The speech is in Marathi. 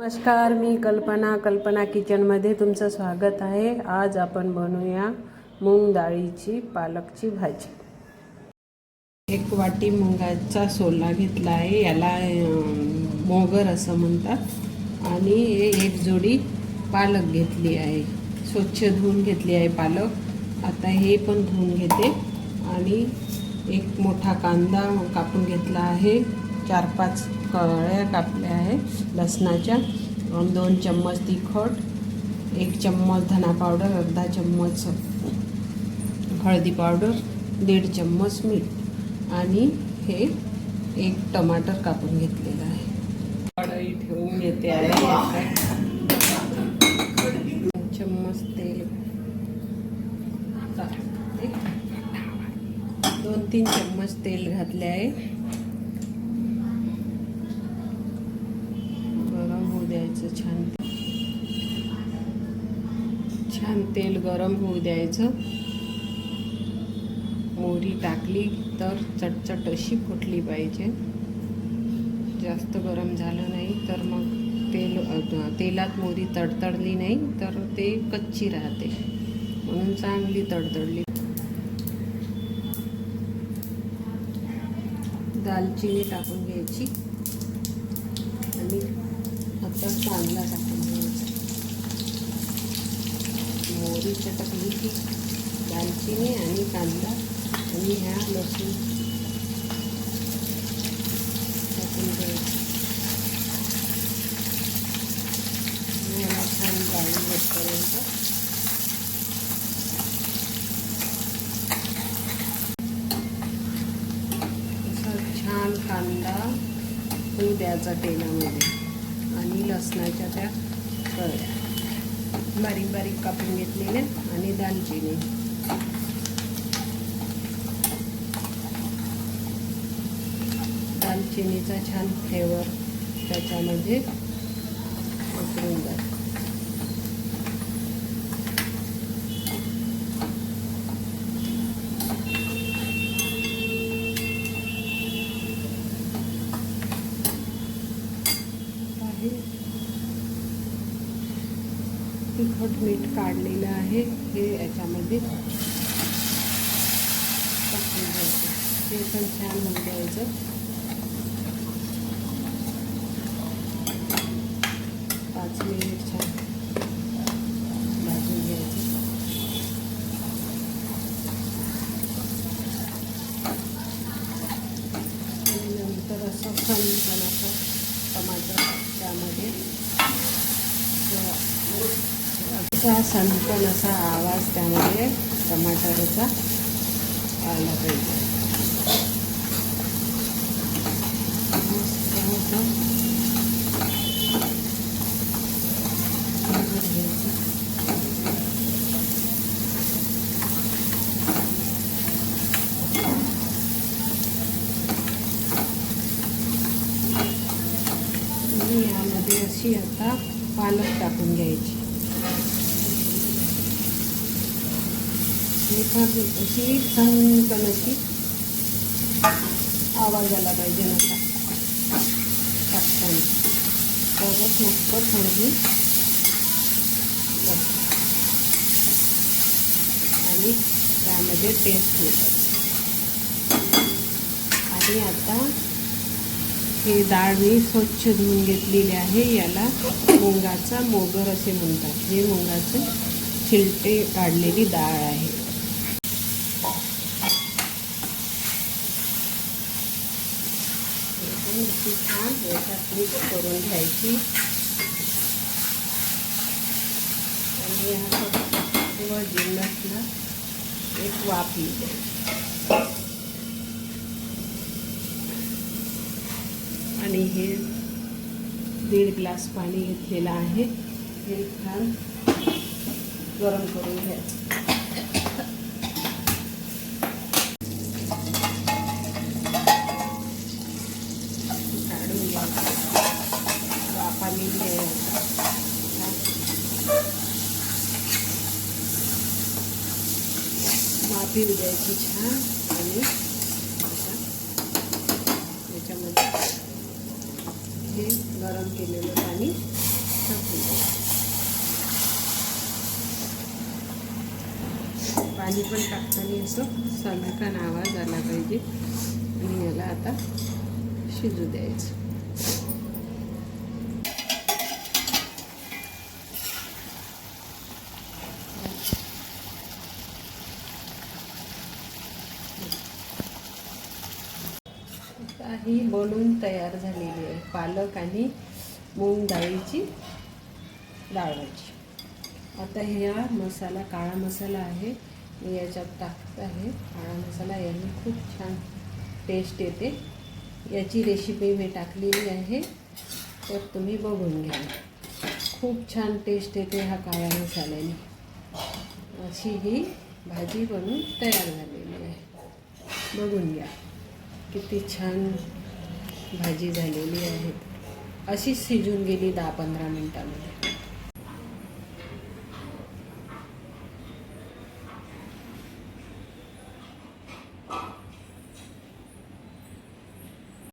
नमस्कार मी कल्पना कल्पना किचनमध्ये तुमचं स्वागत आहे. आज आपण बनवूया मूग डाळीची पालकची भाजी. एक वाटी मुंगाचा सोला घेतला आहे. याला मोगर असं म्हणतात. आणि हे एक जोडी पालक घेतली आहे. स्वच्छ धुवून घेतली आहे पालक. आता हे पण धुवून घेते. आणि एक मोठा कांदा कापून घेतला आहे. चार पाच कळ्या कापल्या आहे लसणाच्या दोन चम्मच तिखट एक चम्मच धना पावडर अर्धा चम्मच हळदी पावडर दीड चम्मच मीठ आणि हे एक टमाटर कापून घेतलेलं आहे. कढई ठेवून येते आहे. दोन चम्मच तेल. दोन तीन चम्मच तेल घातले आहे गरम द्यायचं छान. छान तेल गरम होऊ द्यायचं. मोहरी टाकली तर चटचट अशी फुटली पाहिजे. जास्त गरम झालं नाही तर मग तेल तेलात मोहरी तडतडली नाही तर ते कच्ची राहते. म्हणून चांगली तडतडली. दालचिनी टाकून घ्यायची. आणि आता चांगला टाकून घ्यायचा मोहरी चटकली की दालचिनी आणि कांदा आणि ह्या लसूण. टाकून घ्यायचं याला छान गाळून येतपर्यंत छान कांदा होऊ द्यायचा तेलामध्ये. आणि लसणाच्या त्या कळ्या बारीक बारीक कापून घेतलेल्या आणि दालचिनी. दालचिनीचा छान फ्लेवर त्याच्यामध्ये उतरून जातो आहे तिखट मीठ काढलेलं आहे. हे याच्यामध्ये टाकून द्यायचं ते पण छान होऊन द्यायचं पाच मिनिट छान भाजून घ्यायचं. आणि नंतर असं खणखण असं टमाटर त्यामध्ये असा सणकण असा आवाज त्यामध्ये टमाटरचा आला पाहिजे. यामध्ये अशी आता पालक टाकून घ्यायची. एखादी अशी छान अशी आवाज आला पाहिजे नका टाकताना. तरच मस्त थोडी आणि त्यामध्ये टेस्ट होतात आणि आता ही डाळ मी स्वच्छ धुवून घेतलेली आहे. याला मुंगाचा मोगर असे म्हणतात. हे मुंगाचे चिलटे काढलेली डाळ आहे. छान याच्यात मिक्स करून घ्यायची आणि ह्या सर्व जिन्नसला एक वाफ येऊ आणि हे दीड ग्लास पाणी घेतलेलं आहे. हे छान गरम करून घ्यायचं काढून घ्यायचं द्यायची छान आणि हे गरम केलेलं पाणी टाकून पाणी पण टाकताना असं सलकान आवाज आला पाहिजे. आणि याला आता शिजू द्यायचं. आता ही बनवून तयार झालेली आहे. पालक आणि मूग डाळीची डाळ आता ह्या मसाला काळा मसाला आहे. मी याच्यात टाकत आहे. काळा मसाला याने खूप छान टेस्ट येते. याची रेसिपी मी टाकलेली आहे. तर तुम्ही बघून घ्या. खूप छान टेस्ट येते हा काळ्या मसाल्याने. अशी ही भाजी बनवून तयार झालेली आहे. बघून घ्या. किती छान भाजी झालेली आहे. अशीच शिजून गेली दहा पंधरा मिनटामध्ये.